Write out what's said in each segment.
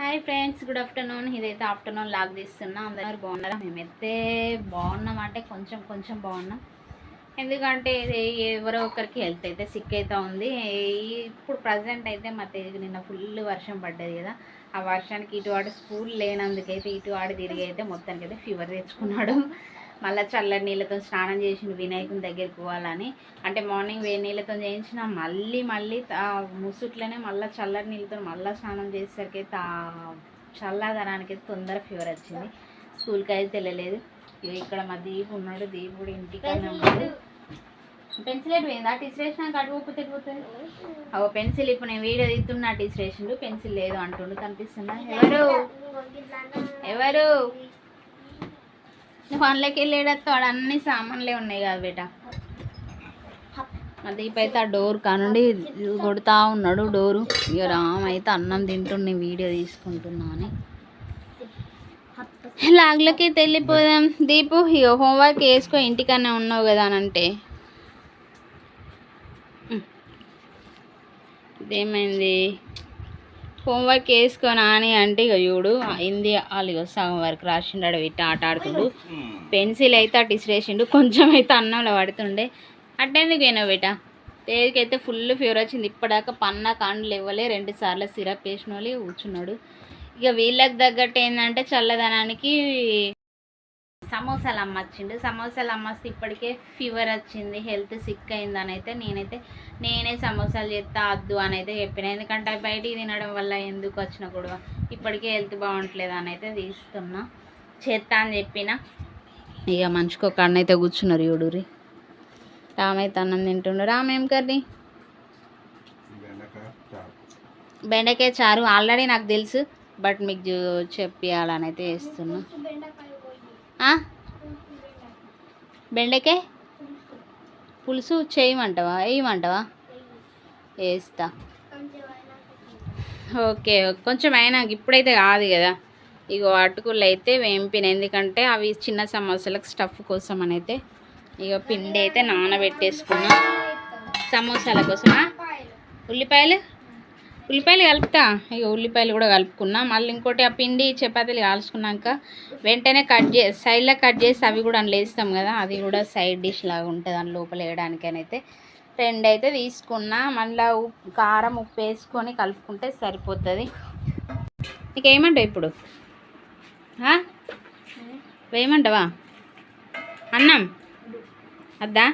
Hi friends good afternoon ఇదైతే afternoon log తీస్తున్నా. అందరూ బాగున్నారా? మేమైతే బాగున్నాం అంటే కొంచెం కొంచెం బాగున్నాం. ఎందుకంటే ఎవరో ఒకరికి హెల్త్ అయితే సిక్ అయితే ఉంది. ఇప్పుడు ప్రజెంట్ అయితే మా తెలుగు నిన్న ఫుల్ వర్షం పడ్డది కదా. ఆ వర్షానికి ఇటువాడు స్కూల్ లేనందుకైతే ఇటువాడు తిరిగి అయితే మొత్తానికి అయితే ఫీవర్ తెచ్చుకున్నాడు. మళ్ళీ చల్లటి నీళ్ళతో స్నానం చేసిన వినాయకుని దగ్గరికి పోవాలని. అంటే మార్నింగ్ వేడి నీళ్ళతో చేయించిన మళ్ళీ మళ్ళీ ఆ ముసుట్లోనే మళ్ళీ చల్లటి నీళ్ళతో మళ్ళీ స్నానం చేసేసరికి అయితే ఆ చల్లదనానికి తొందర ఫీవర్ వచ్చింది. స్కూల్కి అయితే ఇగో ఇక్కడ మా దీపు ఉన్నాడు. దీపుడు ఇంటికన్నా ఉన్నాడు పెన్సిల్ ఎటు పోయింది? ఆ టీచర్ కడుగుపోతే పోతుంది ఓ పెన్సిల్ ఇప్పుడు నేను వీడియో తీస్తున్నా టీచర్ వేసిండు పెన్సిల్ లేదు అంటుండు కనిపిస్తుందా? ఎవరు? ఎవరు? నువ్వు అందులోకి వెళ్ళేటప్పుడు వాడు అన్ని సామాన్లే ఉన్నాయి కదా బేట. మా దీప్ అయితే ఆ డోర్ కానుండి కొడుతా ఉన్నాడు డోరు. ఇక రామ్ అయితే అన్నం తింటుండే వీడియో తీసుకుంటున్నా అని. లాగ్లోకి వెళ్ళిపోదాం. దీపు ఇక హోంవర్క్ వేసుకో ఇంటికన్నా ఉన్నావు కదా అని అంటే. ఇదేమైంది? హోంవర్క్ వేసుకొని అని అంటే ఇక చూడు అయింది వాళ్ళు ఇక సగం వరకు రాసిండాడు ఇట్ట ఆట ఆడుతుండు. పెన్సిల్ అయితే అటు ఇసిరేసిండు కొంచెం అయితే అన్నంలో పడుతుండే. అట్టేందుకు అయినా బిట? తేలికైతే ఫుల్ ఫీవర్ వచ్చింది. ఇప్పటిదాకా పన్న కాండ్లు ఇవ్వలే రెండు సార్లు సిరప్ వేసిన వాళ్ళు కూర్చున్నాడు. ఇక వీళ్ళకి తగ్గట్టు ఏంటంటే చల్లదనానికి సమోసాలు అమ్మచ్చిండు సమోసాలు అమ్మస్తే ఇప్పటికే ఫీవర్ వచ్చింది హెల్త్ సిక్ అయిందని అయితే నేనైతే నేనే సమోసాలు చేస్తా వద్దు అని అయితే చెప్పిన. ఎందుకంటే అవి బయటికి తినడం వల్ల ఎందుకు వచ్చిన గొడవ. ఇప్పటికే హెల్త్ బాగుంటలేదు అని అయితే తీస్తున్నా. చేస్తా అని చెప్పిన. ఇక మనిషికి ఒక అన్న అయితే కూర్చున్నారు చూడురి రామైతే అన్నం తింటుండు. రామ్ ఏం కర్రీ? బెండకాయ చారు. ఆల్రెడీ నాకు తెలుసు బట్ మీకు చూ- చెప్పియాలని అయితే వేస్తున్నా? బెండకాయ? పులుసు చేయమంటావా? వేయమంటావా వేస్తా ఓకే కొంచెం అయినా ఇప్పుడైతే కాదు కదా. ఇగో అటుకులు అయితే వేంపిన. ఎందుకంటే అవి చిన్న సమోసాలకు స్టఫ్ కోసం అని అయితే ఇక పిండి అయితే నానబెట్టేసుకున్నా. సమోసాల కోసమా? ఉల్లిపాయలు? ఉల్లిపాయలు కలుపుతా. ఇక ఉల్లిపాయలు కూడా కలుపుకున్నా. మళ్ళీ ఇంకోటి ఆ పిండి చపాతీలు కాల్చుకున్నాక వెంటనే కట్ చేసి సైడ్లో కట్ చేసి అవి కూడా అందులో వేస్తాం కదా అది కూడా సైడ్ డిష్ లాగా ఉంటుంది దాని లోపల వేయడానికనైతే. రెండు అయితే తీసుకున్నా. మళ్ళీ ఉప్పు కారం ఉప్పు వేసుకొని కలుపుకుంటే సరిపోతుంది. నీకు ఏమంటావు ఇప్పుడు? వేయమంటావా? అన్నం? అద్దా?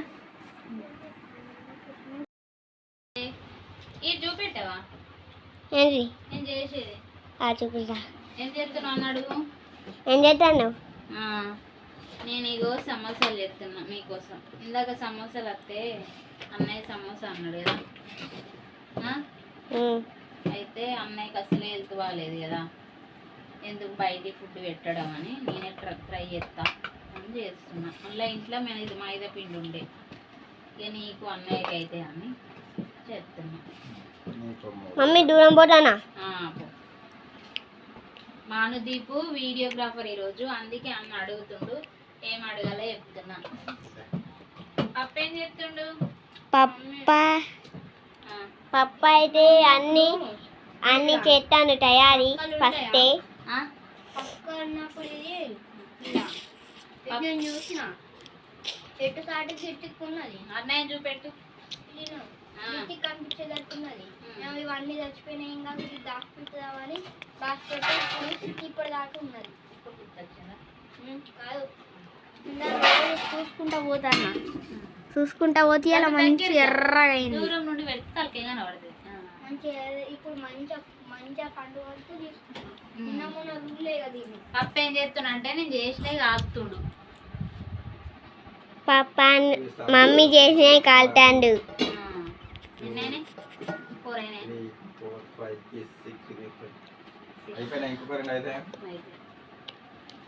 ఇది చూపెట్టావా? ఏంటి నేను చేసేది? ఆ చూపుతా ఏం చేస్తున్నావు అడుగు. ఏం చేస్తాను నేను ఇగో సమోసాలు చెప్తున్నా మీకోసం. ఇందాక సమోసాలు వస్తే అన్నయ్య సమోసా అన్నాడు కదా? అయితే అన్నయ్యకి అసలే హెల్త్ బాగాలేదు కదా. ఎందుకు బయటి ఫుడ్ పెట్టడం అని నేనే ట్రై ట్రై చేస్తా అని చేస్తున్నా. మళ్ళీ ఇంట్లో మన ఇది మైదా పిండి ఉండే. ఇక నీకు అన్నయ్యకి అయితే అని చేస్తున్నా మమ్మీ దూరం పోతానా. మానుదీపు వీడియోగ్రాఫర్ ఈరోజు అందుకే అన్న అడుగుతుండు ఏం అడగాలో చెప్తున్నా. పప్ప ఏం చెప్తుండు? పప్ప. పప్ప అయితే అన్ని అన్ని చేస్తాను తయారీ ఫస్టే? చూసిన. ఎటు కాటు చెట్టుకున్నది? అన్నయ్య చూపెట్టు. ఇంటికి కనిపించేటట్టున్నది. మేము. ఇవన్నీ చచ్చిపోయినాయి ఇంకా ఇది దాచుకుంటుందామని బాస్కెట్ ఇప్పుడు దాకా ఉన్నది. కాదు. చూసుకుంటా పోతాన్నా. చూసుకుంటా పోతే ఇలా మంచి ఎర్రగా అయింది దూరం నుండి వెళ్తే తలకే కనబడుతుంది. మంచిగా ఇప్పుడు మంచిగా మంచిగా పండుగ వస్తూ తీసుకున్నాం నిన్న మొన్న రూలే కదా దీన్ని పప్ప ఏం చేస్తున్నా అంటే నేను చేసినవి కాకుతుడు పాప మమ్మీ చేసినవి కాల్తాండు. నిన్నేనే ఫోర్ అయినాయి అయిపోయినా ఇంకొక రెండు అయితే అయితే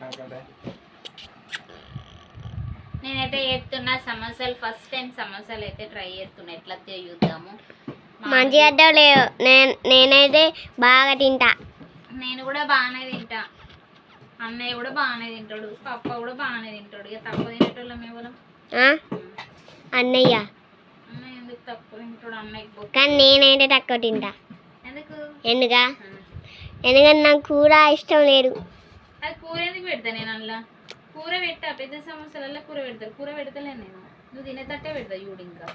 కాకండి నేనైతే చెప్తున్నా సమోసాలు ఫస్ట్ టైం సమోసాలు అయితే ట్రై చేస్తున్నా ఎట్లా చూద్దాము మంచిగా లేవు నేను నేనైతే బాగా తింటా నేను కూడా బాగానే తింటా అన్నయ్య కూడా బాగానే తింటాడు పప్ప కూడా బాగానే తింటాడు ఇక తక్కువ తినేటోళ్ళం ఎవరు ఆ? అన్నయ్య అన్నయ్య ఎందుకు తక్కువ తింటాడు అన్నయ్యకి బొక్క కానీ నేనైతే తక్కువ తింటా. ఎందుకు? ఎందుగా. ఎందుకంటే నాకు కూర ఇష్టం లేదు. అది కూర ఎందుకు పెడతా నేను అందులో? కూర పెట్టా పెద్ద సమస్యలలో కూర పెడతారు కూర పెడతలేను నేను. నువ్వు తినేటట్టే పెడతా చూడు ఇంకా.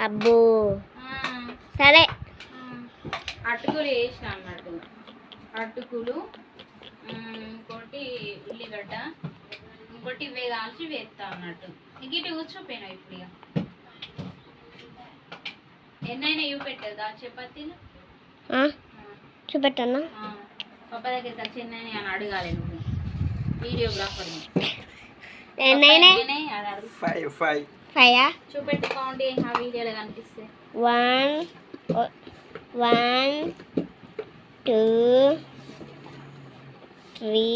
అబ్బో. సరే. అటుకులు వేసిన అన్నట్టు. అటుకులు ఇంకోటి ఉల్లిగడ్డ ఇంకోటి ఇవే కాల్చి వేస్తా అన్నట్టు. ఇంక ఇటు కూర్చోపోయినా ఇప్పుడు ఇక? ఎన్నైనా ఇవి పెట్టదు చపాతీలు? ఆ, చూపెట్టన్నా? పప్ప దగ్గరికి వచ్చి ఎన్నైనా అని అడగాలి నువ్వు. ఫైవ్ ఫైవ్ ఫైవ్ చూపెట్టుకోండి ఆ వీడియోలో కనిపిస్తే. One one two three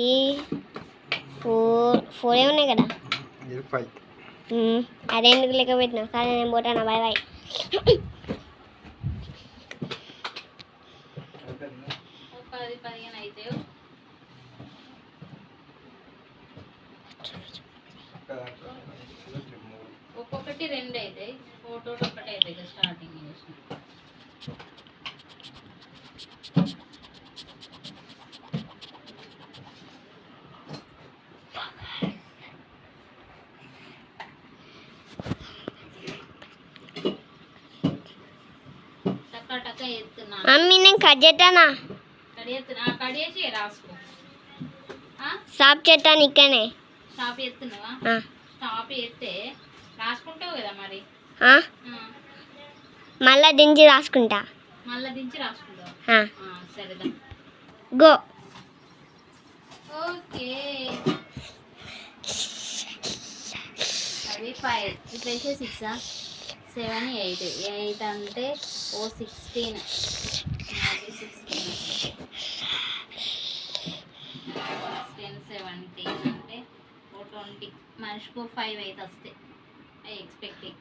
four four ఉన్నాయి కదా. అదే ఎందుకు లెక్క పెట్టినా సరే నేను పోతాను. బాయ్ బాయ్ ఒక పది పదిహేను అయితే. ఒక్కొక్కటి రెండు అవుతాయి ఫోటో ఒకటి అవుతాయి స్టార్టింగ్ చేసిన. అమ్మి నేను కజెటనా స్టాప్ చేస్తాను ఇక్కడనే. స్టాప్ ఎత్తున్నావా ఆ, స్టాప్ రాసుకుంటావు కదా మరి. మళ్ళా దించి రాసుకుంటా. మళ్ళా దించి ఆ, సరేదా. Go okay. అవి ఫైవ్. ఇప్పుడు అయితే సిక్స్ సెవెన్ ఎయిట్. ఎయిట్ అంటే ఓ సిక్స్టీన్. సిక్స్టీన్. సిక్స్టీన్ సెవెంటీన్ అంటే ఓ ట్వంటీ మనిషికి ఫైవ్ అయితే వస్తాయి. ఐ ఎక్స్పెక్టింగ్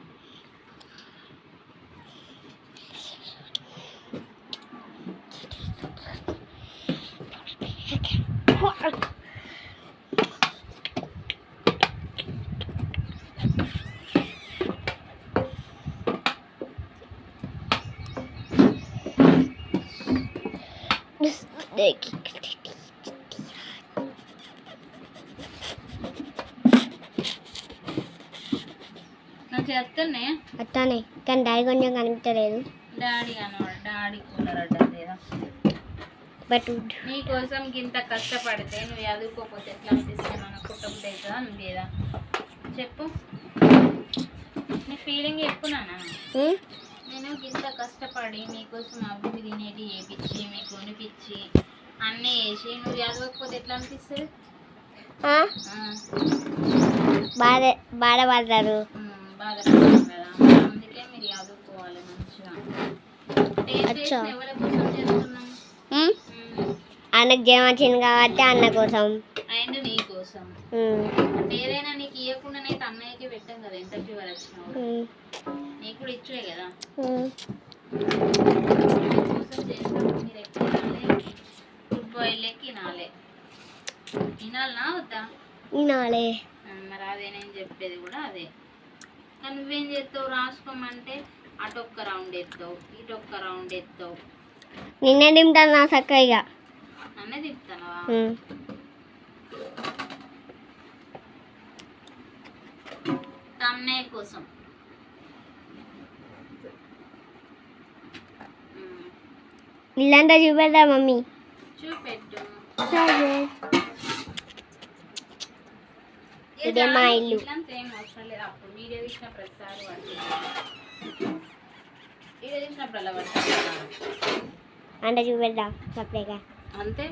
నాకు చేస్తానే అట్లానే కానీ డాడీ కొంచెం కనిపించలేదు. డాడీ అన్నవాడు డాడీ అడ్డం లేదా? బట్ నీకోసం ఇంత కష్టపడితే నువ్వు చదువుకోకపోతే ఎట్లా అనిపిస్తుంది? మన కుటుంబం అవుతుందా లేదా? చెప్పు. నీ ఫీలింగ్ చెప్పు నాన్న. నేను ఇంత కష్టపడి మీకోసం అవి ఇవి తినేటి వేపించి మీకు కొనిపించి అన్నీ వేసి నువ్వు చదవకపోతే ఎట్లా అనిపిస్తుంది? బాధ బాధపడతారు. బాధపడతాం కదా అందుకే మీరు చదువుకోవాలి మంచిగా ఎవరి కోసం చేస్తున్నాం అన్నకు వచ్చింది కాబట్టి అన్న కోసం. అండ్ నీ కోసం. ఏదైనా నీకు ఇవ్వకుండానైతే అన్నయ్యకి పెట్టాం కదా ఎంత ఫీవర్ వచ్చినా నీకు కూడా ఇచ్చుడే కదా. చేస్తాం మీరు ఫుడ్ వద్దా? వినాలే. ఆ, మరి అదే నేను చెప్పేది కూడా అదే. కానీ నువ్వేం చేస్తావు? రాసుకోమంటే అటు ఒక్క రౌండ్ ఎత్తావు ఇటు ఒక్క రౌండ్ ఎత్తావు. నిన్నే తింటాను నా చక్కగా అన్నీ తిప్పుతానవా. తమ్నేల్ కోసం. ఇల్లంతా చూపెడతా మమ్మీ. చూపెట్టు. ఇదే మా ఇల్లు. తీసిన ప్రతిసారి వీడియో తీసినప్పుడు అలా అంటే చూపెడతా సపరేట్గా అంతే.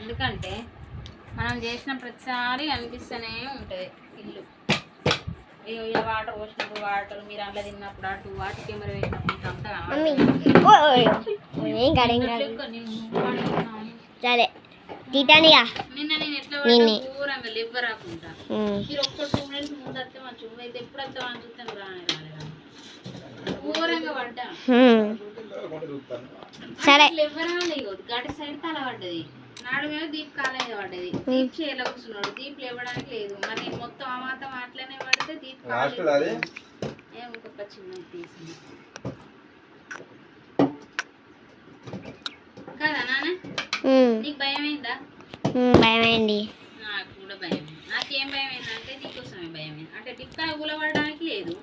ఎందుకంటే మనం చేసిన ప్రతిసారి అనిపిస్తూనే ఉంటుంది ఇల్లు. ఇలా వాటర్ పోసినప్పుడు వాటర్ మీరు అందులో తిన్నప్పుడు అటు వాటి కెమెరా పెట్టినప్పుడు అంతా. సరే. తీటానిగా నిన్న నేను ఎట్లా నిన్నే. ఘోరంగా లివ్వరాకుంటా ఉమ్. మీరు ఒక్క టూ మినిట్స్ ముందు వస్తే అయితే ఎప్పుడు వస్తావా అని చూస్తాను రానే రాలేదా? పడ్డా. సరే. ఎవరాలి గడి సైడ్ తల పడ్డది. నాడు మీద దీప్ కాలేజ్ పడ్డది. దీప్ చేయాల కూర్చున్నాడు. దీప్ లేవడానికి లేదు. మరి నేను మొత్తం ఆ మాత్రం అట్లనే పడితే దీప్ లాస్ట్ కాలేదు అది? ఏ ఇంకొక చిన్న తీసింది కదా నాన్న ఉమ్, నీకు భయం అయిందా ఉమ్, భయమైంది. నాకు కూడా భయం నాకేం భయం అయిందంటే నీకోసమే భయం అయింది అంటే టిక్కా కూలబడడానికి లేదు.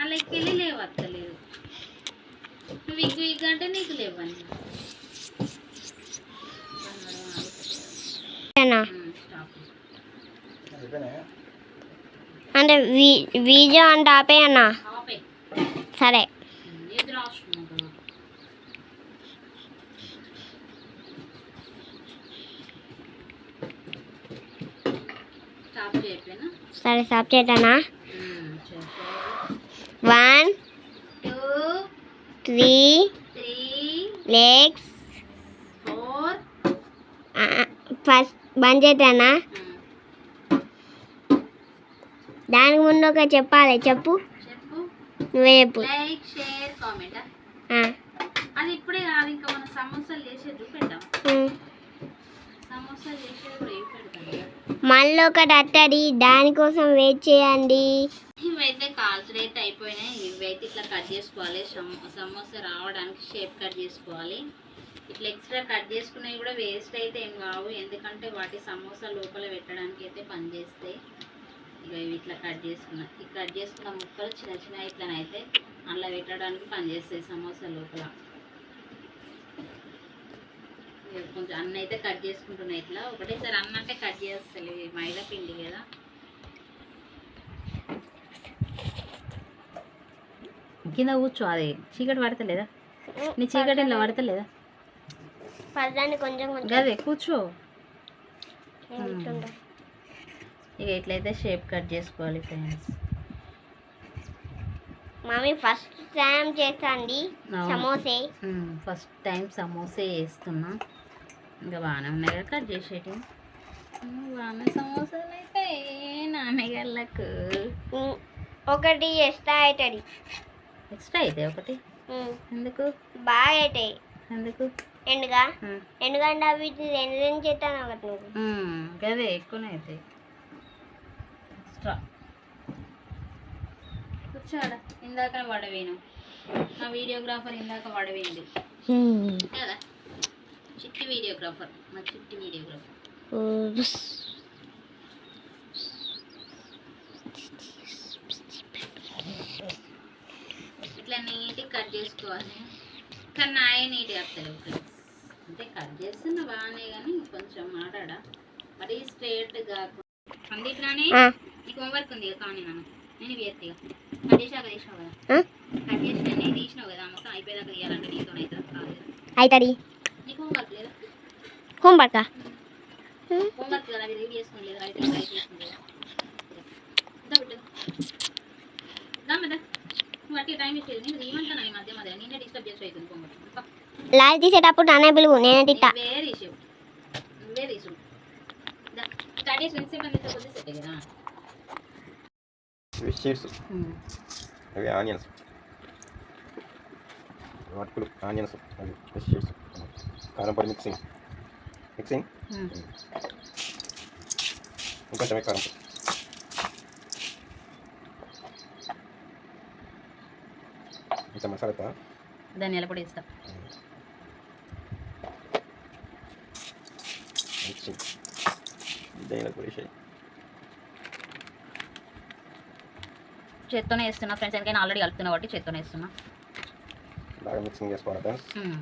అలాకి వెళ్ళి లేవత్తలేదు నువ్వు ఇగ్గు ఇగ్గు అంటే నీకు లేవని అంటే వీ వీడియో అంటే ఆపే అన్న? ఆపే సరే ఎదురు అవసరం కదా స్టాప్ చేయకపోయినా సరే stop చేయటనా one two three three legs. Four. First బంద్ చేయటనా దానికి ముందు ఒక చెప్పాలి చెప్పు. చెప్పు. నువ్వే చెప్పు. అది ఇప్పుడే కాదు ఇంకా మనం సమోసాలు చేసేది చూపెట్టాం ఉమ్. సమోసాలు చేసేది కూడా ఏం పెడతాం కదా. మళ్ళీ ఒకటి అట్టడి దానికోసం వెయిట్ చేయండి. ఇవైతే కాల్స్ అయితే అయిపోయినాయి. ఇవైతే ఇట్లా కట్ చేసుకోవాలి. సమోసా రావడానికి షేప్ కట్ చేసుకోవాలి. ఇట్లా ఎక్స్ట్రా కట్ చేసుకున్నవి కూడా వేస్ట్ అయితే ఏం కావు. ఎందుకంటే వాటి సమోసా లోపల పెట్టడానికి అయితే పనిచేస్తాయి ఇక ఇవి ఇట్లా కట్ చేసుకున్న. ఈ కట్ చేసుకున్న ముక్కలు చిన్న చిన్న ఇట్లనైతే అందులో పెట్టడానికి పనిచేస్తాయి సమోసా లోపల. కొంచెం అన్న అయితే కట్ చేసుకుంటున్నాయి ఇట్లా. ఒకటేసారి అన్న అంటే కట్ చేస్తలే మైదా పిండి కదా. కింద కూర్చో అది. చీకటి పడతలేదా? నీ చీకటి ఇలా పడతలేదా? కొంచెం కొంచెం. గదే కూర్చో. ఇక ఇట్లయితే షేప్ కట్ చేసుకోవాలి ఫ్రెండ్స్. మమ్మీ ఫస్ట్ టైం చేస్తాండి. సమోసే. ఫస్ట్ టైం సమోసే వేస్తున్నా ఇంకా బాగానే ఉన్నాయి కదా కట్ చేసేటి బాగానే సమోసాలు నాన్నగాళ్ళకు ఒకటి ఎక్స్ట్రా అవుతుంది ఎక్స్ట్రా అయితే ఒకటి. ఎందుకు? బాగా అవుతాయి ఎందుకు? ఎండుగా. ఎందుకంటే అవి రెండు రెండు చేస్తాను ఒకటి నువ్వు. గదే ఎక్కువనే అవుతాయి ఎక్స్ట్రా. కూర్చోడా? ఇందాక వడవేను నా వీడియోగ్రాఫర్ ఇందాక వడవేంది కదా? చిట్టి వీడియోగ్రాఫర్ మా చిట్టి వీడియోగ్రాఫర్. ఇట్లా నీట్గా కట్ చేసుకోవాలి. కానీ నాయే నీట్గా వస్తలేవు ఫ్రెండ్స్ అంటే కట్ చేస్తున్నా బాగానే కానీ కొంచెం మాట్లాడా. మరీ స్ట్రేట్ కాకుండా అందుట్లోనే ఆ, నీకు హోంవర్క్ ఉంది కదా కానీ నాన్న. నేను వేస్తే కట్ చేసాక తీసినావు కదా? కట్ చేసి నేను తీసినావు కదా మొత్తం అయిపోయేదాకా తీయాలంటే నీతో కాదు కదా. అవుతుంది నీకు హోంవర్క్ లేదా హోంవర్కా హోంవర్క్ కదా అది రీడ్ చేసుకోలేదు రైట్ రైట్ చేసుకోలేదు దా బిడ్డ దా మీద నువ్వు అట్టి టైం ఇచ్చేది నేను ఏమంటాను ఈ మధ్య మధ్య నిన్నే డిస్టర్బ్ చేసి అవుతుంది హోంవర్క్ లాజ్ తీసేటప్పుడు నానే పిలువు నేనే తిట్టా నువ్వే తీసావు వాటికులు ఆనియన్స్ షీట్స్ కారం పొడి మిక్సింగ్ మిక్సింగ్ ఇంకొంచెం కారం పొడి ఇంత మసాలా ధనియాల పొడి ఇస్తా దేనిలో పొడి చేత్తోనే వేస్తున్నా ఫ్రెండ్స్ ఎందుకైనా ఆల్రెడీ కలుపుతున్నా కాబట్టి చేత్తోనే వేస్తున్నా మిక్సింగ్ చేసుకోవాలి ఫ్రెండ్స్ మ్మ్.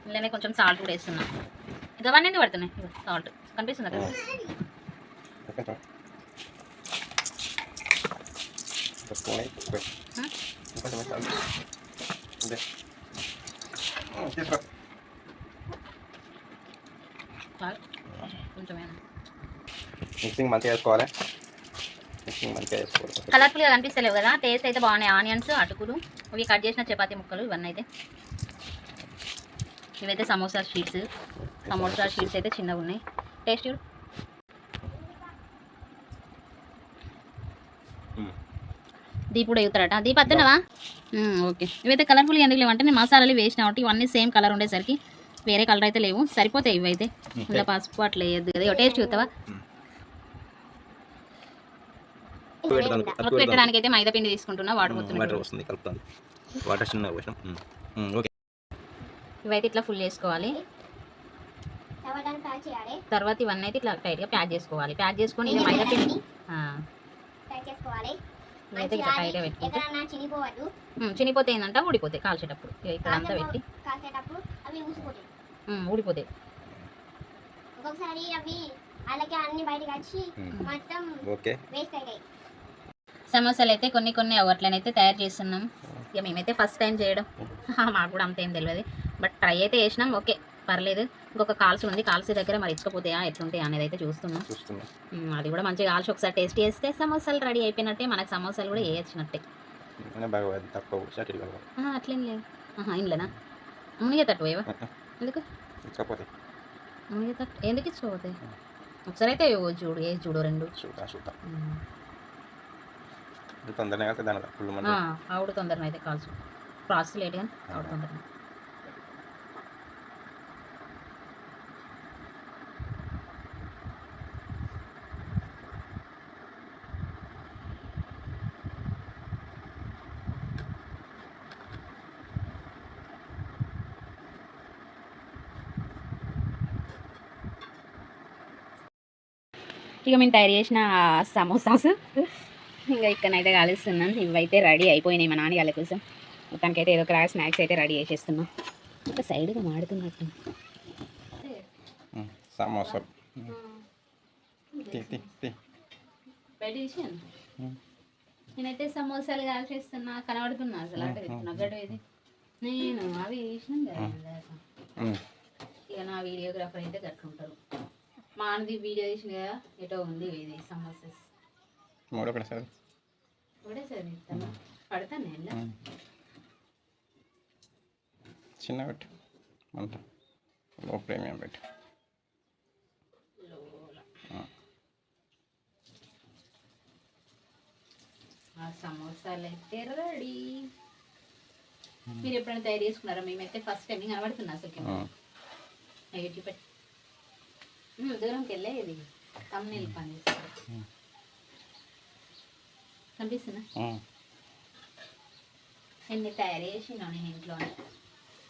ఇందులోనే కొంచెం సాల్ట్ కూడా వేస్తున్నా ఇది అవన్నీ ఎందుకు పడుతున్నాయి సాల్ట్ కనిపిస్తుందా కదా కొంచెం ఒక స్పూన్ వేయి. మ్మ్. ఇంకొంచెం వేసాలి ఇదే తీసుకో చాలు కొంచెం మిక్సింగ్ మంచిగా వేసుకోవాలి మిక్సింగ్ మంచిగా వేసుకోవాలి కలర్ఫుల్గా కనిపిస్తలేవు కదా? టేస్ట్ అయితే బాగున్నాయి. ఆనియన్స్ అటుకులు ఇవి కట్ చేసిన చపాతీ ముక్కలు ఇవన్నీ అయితే. ఇవైతే సమోసా షీట్స్ సమోసా షీట్స్ అయితే చిన్నగా ఉన్నాయి. టేస్ట్ చూడు. మ్మ్. దీప్ కూడా ఎగుతారట దీప్ అత్తనవా ఓకే ఇవైతే కలర్ఫుల్గా ఎందుకు లేవంటే నేను మసాలాలు వేసిన కాబట్టి ఇవన్నీ సేమ్ కలర్ ఉండేసరికి వేరే కలర్ అయితే లేవు. సరిపోతాయి ఇవైతే. ఇలా పసుపు అట్లా వేయద్దు కదా. టేస్ట్ చూస్తావా? పెట్టడానికి అయితే మైదా పిండి తీసుకుంటున్నా వాటర్ వాటర్ పోతున్నాడు వస్తుంది కలుపుతుంది వాటర్ చిన్న ఓకే. ఇవైతే ఇట్లా ఫుల్ చేసుకోవాలి. తర్వాత ఇవన్నీ అయితే ఇట్లా టైట్గా ప్యాక్ చేసుకోవాలి. ప్యాక్ చేసుకొని ఇది మైదా పిండి ఇట్లా టైట్గా పెట్టుకుంటే ఉమ్, చినిపోతే ఏంటంటే ఊడిపోతాయి కాల్చేటప్పుడు. ఇక ఇక్కడ అంతా పెట్టి ఊడిపోతాయి. ఒక్కొక్కసారి అవి అలాగే అన్ని బయటకు వచ్చి మొత్తం ఓకే. వేస్ట్ అవుతాయి. సమోసాలు అయితే కొన్ని కొన్ని అట్లనైతే తయారు చేస్తున్నాం. ఇక మేమైతే ఫస్ట్ టైం చేయడం. మాకు కూడా అంత ఏం తెలియదు బట్ ట్రై అయితే చేసినాం. ఓకే పర్లేదు. ఇంకొక కాల్స్ ఉంది. కాల్స్ దగ్గర మరి ఇచ్చకపోతాయా ఎట్లుంటాయా అనేది అయితే చూస్తున్నాం. అది కూడా మంచిగా కాల్చి ఒకసారి టేస్ట్ చేస్తే సమోసాలు రెడీ అయిపోయినట్టే మనకు సమోసాలు కూడా వేయచ్చినట్టే. అట్లేం లేదు. ఇంట్లోనా మునిగే తట్టు ఏవా ఎందుకు? ఇచ్చకపోతే మునిగే తట్టు? ఎందుకు ఇచ్చుకోపోతాయి ఒకసారి అయితే చూడు ఏ చూడు రెండు. చూద్దాం చూద్దాం. ఇది తొందరనే కలిసి దాని ఫుల్ మంది ఆ, ఆవిడ తొందరగా అయితే కాల్చు. ప్రాసెస్ లేట్ కానీ ఆవిడ తొందరగా ఇక మేము తయారు చేసిన సమోసాస్ ఇంకా ఇక్కడనైతే కాలుస్తున్నాం. ఇవైతే రెడీ అయిపోయినాయి మా నాన్న వాళ్ళ కోసం. మొత్తానికైతే ఏదో ఒక స్నాక్స్ అయితే రెడీ చేసేస్తున్నాం. ఒక సైడ్గా మాడుతున్నట్టు. సమోసా. నేనైతే సమోసాలు కాల్చేస్తున్నా కనబడుతున్నా అసలు అటు గడు ఇది? నేను అవి తీసినాం కదా. ఇక నా వీడియోగ్రాఫర్ అయితే కట్టుకుంటారు మా అన్నది వీడియో తీసిన కదా ఎటో ఉంది ఇది సమోసాస్ మూడో పెడతారు ఒకటే సరే ఇస్తాను పడతాను నేను ఉమ్. చిన్న పెట్టు మంట లో ప్రీమియం పెట్టు సమోసాలు అయితే రెడీ మీరు ఎప్పుడైనా తయారు చేసుకున్నారా మేమైతే ఫస్ట్ టైం కనబడుతున్నా అసలు ఉమ్, దూరంకి వెళ్ళే ఇది తమ్ముళ్ళు పని చేస్తారు. కనిపిస్తున్నా. ఎన్ని తయారు చేసినా నేను ఇంట్లోనే?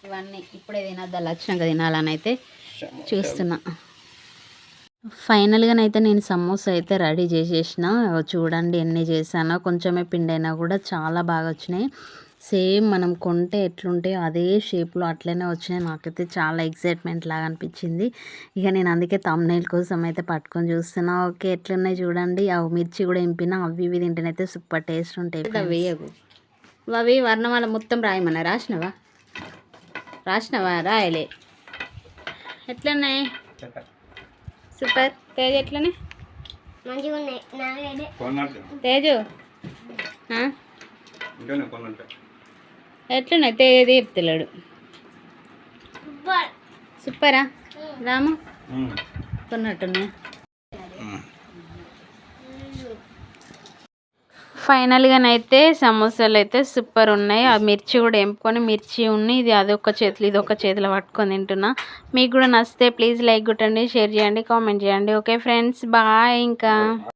ఇవన్నీ ఇప్పుడే తినద్దా? వచ్చినాక తినాలని అయితే. చూస్తున్నా. ఫైనల్గానైతే నేను సమోసా అయితే రెడీ చేసేసిన. చూడండి ఎన్ని చేశానో. కొంచెమే పిండి అయినా కూడా చాలా బాగా వచ్చినాయి. సేమ్ మనం కొంటే ఎట్లుంటే అదే షేప్లో అట్లనే వచ్చినాయి. నాకైతే చాలా ఎక్సైట్మెంట్ లాగా అనిపించింది. ఇక నేను అందుకే తమ్నైల్ కోసం అయితే పట్టుకొని చూస్తున్నా. ఓకే ఎట్లున్నాయి చూడండి. అవి మిర్చి కూడా ఎంపిన. అవి ఇవి తింటేనైతే సూపర్ టేస్ట్ ఉంటాయి వేయకు. అవి వర్ణమాల మొత్తం రాయమన్నా? రాసినవా? రాసినవా? రాయలే. ఎట్లున్నాయి. సూపర్. తేజ్ ఎట్లనే. తేజు? ఎట్లున్నాయి తేజ్ చెప్తలేడు. సూపర్. రాము? ఉమ్. ఫైనల్గానైతే సమోసాలు అయితే సూపర్ ఉన్నాయి ఆ మిర్చి కూడా ఎంపుకొని మిర్చి ఉన్నాయి ఇది అదొక చేతులు ఇది ఒక చేతిలో పట్టుకొని తింటున్నా. మీకు కూడా నచ్చితే ప్లీజ్ లైక్ కొట్టండి షేర్ చేయండి కామెంట్ చేయండి. ఓకే ఫ్రెండ్స్ బాయ్ ఇంకా.